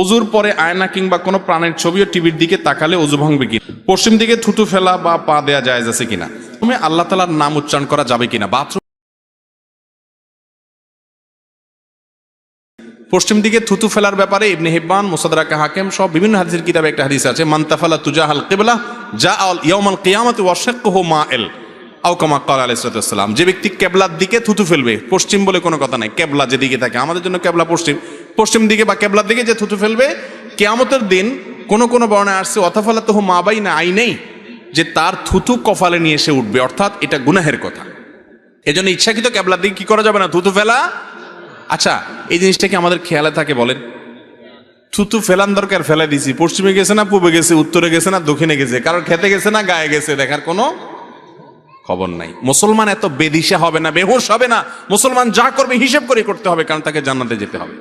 অজুর পরে আয়না কিংবা কোনো প্রাণের ছবি ও টিভির দিকে তাকালে অজু ভাঙবে কি পশ্চিম দিকে থুতু ফেলা বা পা দেয়া যায় আছে কিনা? তুমি আল্লাহ তালার নাম উচ্চারণ করা যাবে কিনা? বাথরুম পশ্চিম দিকে থুতু ফেলার ব্যাপারে ইবনে হিব্বান, মুসাদরাকা হাকিম সব বিভিন্ন হাদিসের কিতাবে একটা হাদিস আছে মান্তাফালা তুজা তুজাহাল কেবলা যা আল ইয়াউমাল কিয়ামতি ওয়াশাক্কুহু মাইল। আও কামা ক্বালা আলাইহিস সালাম, যে ব্যক্তি কেবলার দিকে থুতু ফেলবে, পশ্চিম বলে কোনো কথা নাই। কেবলা যেদিকে থাকে, আমাদের জন্য কেবলা পশ্চিম। পশ্চিম দিকে বা কেবলার দিকে যে থুতু ফেলবে, কেয়ামতের দিন কোন কোন বর্ণায় আসছে অথাফালা তো মাবাই না আই নেই যে তার থুতু কফালে নিয়ে এসে উঠবে। অর্থাৎ এটা গুনাহের কথা। এজন্য ইচ্ছাকৃত কেবলার দিকে কি করা যাবে না? থুতু ফেলা? আচ্ছা এই জিনিসটা কি আমাদের খেয়ালে থাকে বলেন? থুতু ফেলান দরকার ফেলে দিছি। পশ্চিমে গেছে না পূবে গেছে, উত্তরে গেছে না, দক্ষিণে গেছে? কারোর খেতে গেছে না, গায়ে গেছে? দেখার কোনো খবর নাই। মুসলমান এত বেদিশা হবে না, বেহুশ হবে না। মুসলমান যা করবে, হিসেব করে করতে হবে, কারণ তাকে জান্নাতে যেতে হবে।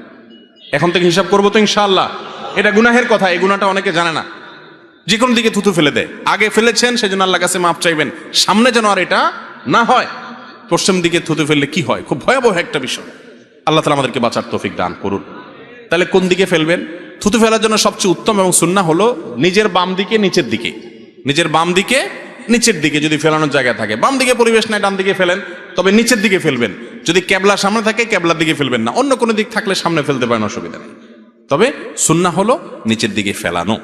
এখন থেকে হিসাব করব তো ইনশাআল্লাহ। এটা গুনাহের কথা, এই গুনাটা অনেকে জানে না। যে কোনো দিকে থুতু ফেলে দেয়। আগে ফেলেছেন, সেজন্য আল্লাহ কাছে মাপ চাইবেন। সামনে যেন আর এটা না হয়। পশ্চিম দিকে থুতু ফেললে কি হয়? খুব ভয়াবহ একটা বিষয়। আল্লাহ তালা আমাদেরকে বাঁচার তৌফিক দান করুন। তাহলে কোন দিকে ফেলবেন? থুতু ফেলার জন্য সবচেয়ে উত্তম এবং সুন্না হলো নিজের বাম দিকে, নিচের দিকে। নিজের বাম দিকে, নিচের দিকে যদি ফেলানোর জায়গা থাকে। বাম দিকে পরিবেশ নাই, ডান দিকে ফেলেন, তবে নিচের দিকে ফেলবেন। যদি ক্যাবলা সামনে থাকে, ক্যাবলার দিকে ফেলবেন না। অন্য কোনো দিক থাকলে সামনে ফেলতে পারেন, অসুবিধা নেই। তবে সুন্না হলো নিচের দিকে ফেলানো।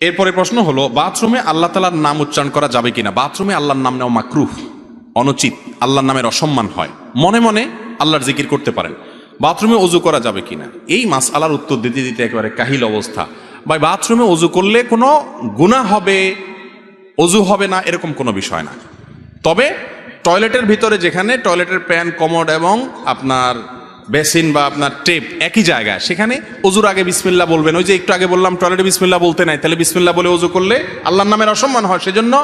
এরপরে প্রশ্ন হলো, বাথরুমে আল্লাহ তালার নাম উচ্চারণ করা যাবে কিনা? বাথরুমে আল্লাহর নাম নেওয়া মাকরুহ, অনুচিত। আল্লাহর নামের অসম্মান হয়। মনে মনে আল্লাহর জিকির করতে পারেন। বাথরুমে অজু করা যাবে কিনা? এই মাস আলার উত্তর দিতে দিতে একেবারে কাহিল অবস্থা। বা বাথরুমে অজু করলে কোনো গুণা হবে, অজু হবে না, এরকম কোনো বিষয় না। তবে টয়লেটের ভিতরে যেখানে টয়লেটের প্যান, কমোড এবং আপনার বেসিন বা আপনার টেপ একই জায়গায়, সেখানে অজুর আগে বিসমিল্লা বলবেন। ওই যে একটু আগে বললাম, টয়লেটে বিসমিল্লা বলতে নাই, তাহলে বিসমিল্লা বলে অজু করলে আল্লাহর নামের অসম্মান হয়, সেজন্য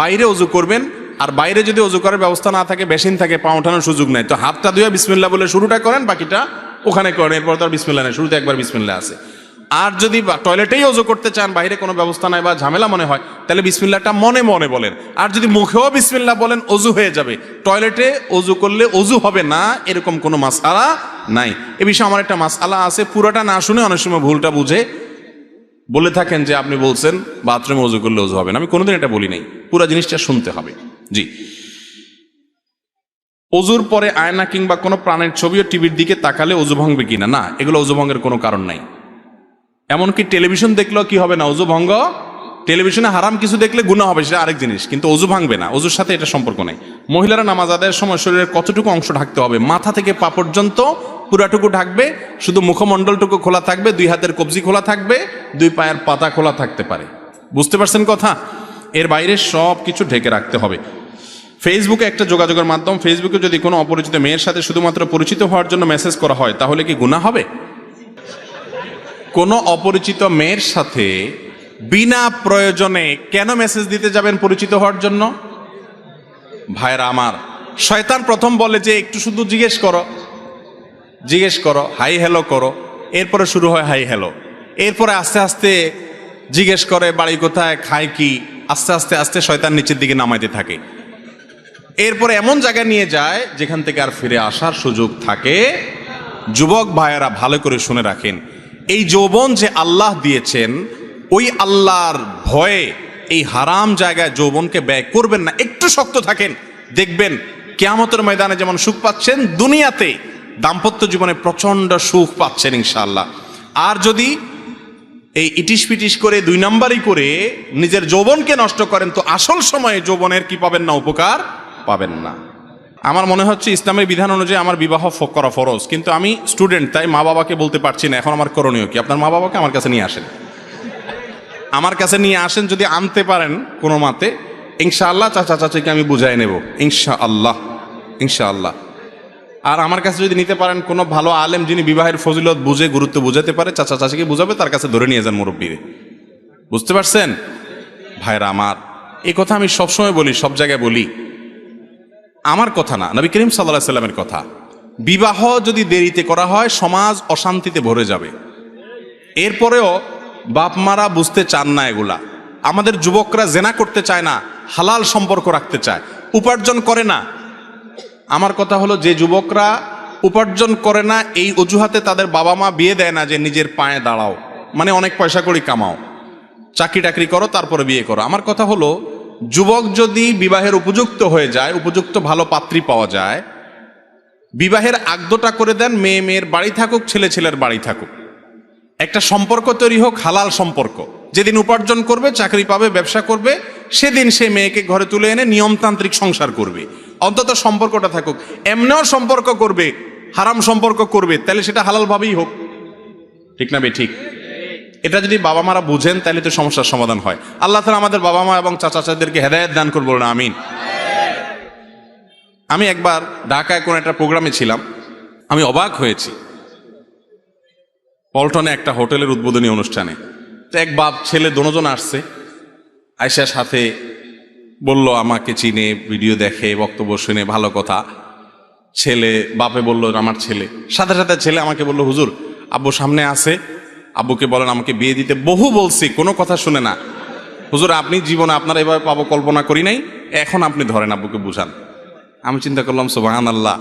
বাইরে অজু করবেন। আর বাইরে যদি অজু করার ব্যবস্থা না থাকে, বেসিন থাকে, পা ওঠানোর সুযোগ নেই। তো হাতটা ধুয়ে বিসমিল্লা বলে শুরুটা করেন, বাকিটা ওখানে করেন, এরপর তো আর বিসমিল্লা নেই, শুরুতে একবার বিসমিল্লা আছে। আর যদি টয়লেটেই অজু করতে চান বাইরে কোনো ব্যবস্থা নাই বা ঝামেলা মনে হয়, তাহলে বিসমিল্লাটা মনে মনে বলেন। আর যদি মুখেও বিসমিল্লা বলেন, অজু হয়ে যাবে। টয়লেটে অজু করলে অজু হবে না, এরকম কোনো মাসআলা নাই। এ বিষয়ে আমার একটা মাসআলা আছে, পুরোটা না শুনে অনেক সময় ভুলটা বুঝে বলে থাকেন যে আপনি বলছেন, বাথরুমে অজু করলে অজু হবে না। আমি কোনোদিন এটা বলি নাই, পুরো জিনিসটা শুনতে হবে। জি। অজুর পরে আয়না কিংবা কোনো প্রাণের ছবি ও টিভির দিকে তাকালে অজু ভাঙবে কিনা? না, এগুলো অজু ভঙ্গের কোনো কারণ নাই। এমনকি টেলিভিশন দেখলেও কি হবে না? অজু ভঙ্গ? টেলিভিশনে হারাম কিছু দেখলে গুণা হবে, সেটা আরেক জিনিস। কিন্তু অজু ভাঙবে না, অজুর সাথে এটা সম্পর্ক নেই। মহিলারা নামাজ আদায়ের সময় শরীরের কতটুকু অংশ ঢাকতে হবে? মাথা থেকে পা পর্যন্ত পুরাটুকু ঢাকবে, শুধু মুখমণ্ডলটুকু খোলা থাকবে, দুই হাতের কবজি খোলা থাকবে, দুই পায়ের পাতা খোলা থাকতে পারে। বুঝতে পারছেন কথা? এর বাইরে সব কিছু ঢেকে রাখতে হবে। ফেসবুকে একটা যোগাযোগের মাধ্যম, ফেসবুকে যদি কোনো অপরিচিত মেয়ের সাথে শুধুমাত্র পরিচিত হওয়ার জন্য মেসেজ করা হয়, তাহলে কি গুণা হবে? কোনো অপরিচিত মেয়ের সাথে বিনা প্রয়োজনে কেন মেসেজ দিতে যাবেন পরিচিত হওয়ার জন্য? ভাইরা আমার, শয়তান প্রথম বলে যে একটু শুধু জিজ্ঞেস করো। জিজ্ঞেস করো, হাই, হ্যালো করো। এরপরে শুরু হয়, হাই, হ্যালো এরপরে আস্তে আস্তে জিজ্ঞেস করে, বাড়ি কোথায়? খায় কি? আস্তে আস্তে আস্তে শয়তান নিচের দিকে নামাইতে থাকে। এরপরে এমন জায়গায় নিয়ে যায়, যেখান থেকে আর ফিরে আসার সুযোগ থাকে। যুবক ভাইয়েরা ভালো করে শুনে রাখেন। এই যৌবন যে আল্লাহ দিয়েছেন, ওই আল্লাহর ভয়ে এই হারাম জায়গায় যৌবনকে ব্যয় করবেন না। একটু শক্ত থাকেন, দেখবেন কেয়ামতের ময়দানে যেমন সুখ পাচ্ছেন, দুনিয়াতে দাম্পত্য জীবনে প্রচণ্ড সুখ পাচ্ছেন ইনশাআল্লাহ। আর যদি এই ইটিস পিটিস করে, দুই নাম্বারই করে নিজের যৌবনকে নষ্ট করেন, তো আসল সময়ে যৌবনের কি পাবেন না, উপকার পাবেন না। আমার মনে হচ্ছে ইসলামের বিধান অনুযায়ী আমার বিবাহ করা ফরজ। কিন্তু আমি স্টুডেন্ট তাই মা বাবাকে বলতে পারছি না, এখন আমার করণীয় কি? আপনার মা বাবাকে আমার কাছে নিয়ে আসেন। আমার কাছে নিয়ে আসেন, যদি আনতে পারেন কোনো মাতে, ইনশাআল্লাহ চাচা চাচিকে আমি বুঝাই নেব। ইনশা আল্লাহ ইনশা আল্লাহ আর আমার কাছে যদি নিতে পারেন কোনো ভালো আলেম যিনি বিবাহের ফজিলত বুঝে, গুরুত্ব বুঝাতে পারে, চাচা চাচিকে বুঝাবে, তার কাছে ধরে নিয়ে যান মুরব্বীরে। বুঝতে পারছেন? ভাইরা আমার, এই কথা আমি সবসময় বলি, সব জায়গায় বলি। আমার কথা না, নবী করিম সাল্লাহ সাল্লামের কথা। বিবাহ যদি দেরিতে করা হয়, সমাজ অশান্তিতে ভরে যাবে। এরপরেও বাপ মারা বুঝতে চান না এগুলা। আমাদের যুবকরা জেনা করতে চায় না, হালাল সম্পর্ক রাখতে চায়। উপার্জন করে না। আমার কথা হলো, যে যুবকরা উপার্জন করে না, এই অজুহাতে তাদের বাবা মা বিয়ে দেয় না যে নিজের পায়ে দাঁড়াও। মানে অনেক পয়সা করি কামাও। চাকরি টাকরি করো, তারপরে বিয়ে করো। আমার কথা হলো যুবক যদি বিবাহের উপযুক্ত হয়ে যায়, উপযুক্ত ভালো পাত্রী পাওয়া যায়, বিবাহের আগদটা করে দেন মেয়ে মেয়ের বাড়ি থাকুক, ছেলে ছেলের বাড়ি থাকুক। একটা সম্পর্ক তৈরি হোক, হালাল সম্পর্ক। যেদিন উপার্জন করবে, চাকরি পাবে, ব্যবসা করবে, সেদিন সে মেয়েকে ঘরে তুলে এনে নিয়মতান্ত্রিক সংসার করবে। অন্তত সম্পর্কটা থাকুক। এমনিও সম্পর্ক করবে, হারাম সম্পর্ক করবে, তাহলে সেটা হালালভাবেই হোক। ঠিক না বে, ঠিক? এটা যদি বাবা মারা বুঝেন, তাহলে তো সমস্যার সমাধান হয়। আল্লাহ তালা আমাদের বাবা মা এবং চাচা চাচাদেরকে হেদায়ত দান করব না আমিন। আমি একবার ঢাকায় কোনো একটা প্রোগ্রামে ছিলাম, আমি অবাক হয়েছি। পল্টনে একটা হোটেলের উদ্বোধনী অনুষ্ঠানে। তো এক বাপ ছেলে দোনোজন আসছে আয়সার সাথে বলল, আমাকে চিনে, ভিডিও দেখে, বক্তব্য শুনে, ভালো কথা। ছেলে, বাপে বলল, আমার ছেলে। সাথে সাথে ছেলে আমাকে বলল, হুজুর, আব্বু সামনে আছে। আব্বুকে বলেন, আমাকে বিয়ে দিতে বহু বলছি, কোনো কথা শুনে না। হুজুর, আপনি জীবনে আপনার এভাবে পাবো কল্পনা করি নাই, এখন আপনি ধরেন আব্বুকে বুঝান। আমি চিন্তা করলাম সোবাহান আল্লাহ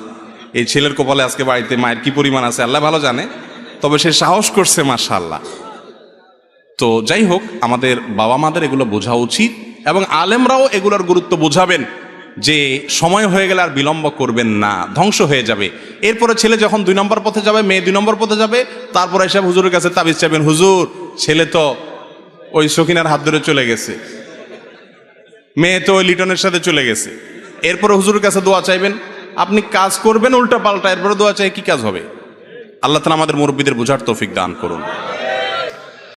এই ছেলের কপালে আজকে বাড়িতে মায়ের কি পরিমাণ আছে, আল্লাহ ভালো জানে, তবে সে সাহস করছে মাশা আল্লাহ তো যাই হোক, আমাদের বাবা মাদের এগুলো বোঝা উচিত এবং আলেমরাও এগুলোর গুরুত্ব বোঝাবেন। যে সময় হয়ে গেলে আর বিলম্ব করবেন না, ধ্বংস হয়ে যাবে। এরপরে ছেলে যখন দুই নম্বর পথে যাবে, মেয়ে দুই নম্বর পথে যাবে, তারপর এসব হুজুরের কাছে তাবিজ চাইবেন, হুজুর, ছেলে তো ওই সকিনার হাত ধরে চলে গেছে। মেয়ে তো ওই লিটনের সাথে চলে গেছে। এরপরে হুজুরের কাছে দোয়া চাইবেন, আপনি কাজ করবেন উল্টা পাল্টা, এরপরে দোয়া চাই কি কাজ হবে? আল্লাহ তালা আমাদের মুরব্বীদের বোঝার তৌফিক দান করুন।